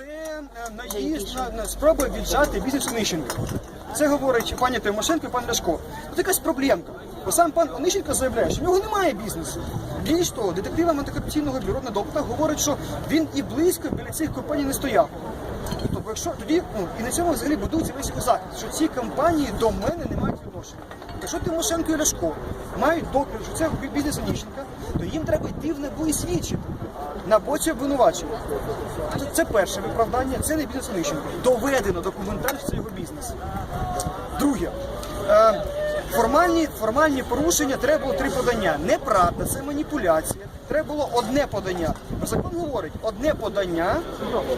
Це наїзд на, на спроба віджати бізнес Онищенка. Це говорить пані Тимошенко і пан Ляшко. Тут якась проблемка. Бо сам пан Онищенко заявляє, що в нього немає бізнесу. Більш того, детективам антикорупційного бюро на допитах говорить, що він і близько біля цих компаній не стояв. Тобто, якщо тоді ну, і на цьому взагалі будується весь його захист, що ці компанії до мене не мають відношення. Якщо Тимошенко і Ляшко мають доказ, що це бізнес Онищенка, НАБУ і свідчити на боці обвинувачення. Це- перше виправдання, це не бізнес Онищенка. Доведено документально, це його бізнес. Друге. Е, формальні, формальні порушення треба було три подання. Неправда, це маніпуляція. Треба було одне подання. Закон говорить, одне подання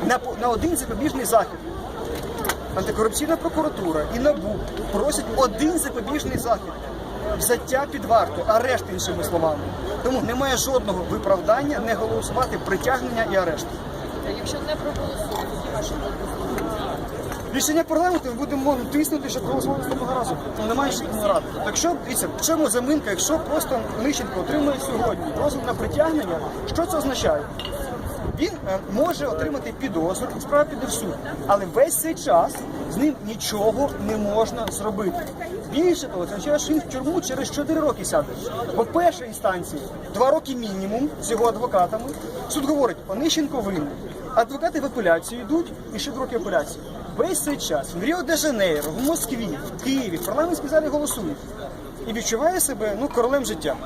на, на один запобіжний захід. Антикорупційна прокуратура і НАБУ просять один запобіжний захід. Взяття під варту, арешт іншими словами. Тому немає жодного виправдання не голосувати притягнення і арешт. Якщо не проголосують, які ваші? Рішення парламенту ми будемо тиснути, щоб проголосували наступного разу. Немає ще ради. Так що, дивіться, в чому заминка, якщо просто Нищенко отримує сьогодні дозвіл на притягнення, що це означає? Він е, може отримати підозру, і справа піде в суд. Але весь цей час з ним нічого не можна зробити. Більше того, це означає, що він в тюрму через 4 роки сяде. Бо перша інстанція 2 роки мінімум з його адвокатами. Суд говорить, Онищенко винен. Адвокати в апеляцію йдуть і ще 2 роки апеляції. Весь цей час в Ріо-де-Жанейро, в Москві, в Києві, в парламентській залі голосують і відчуває себе ну королем життя.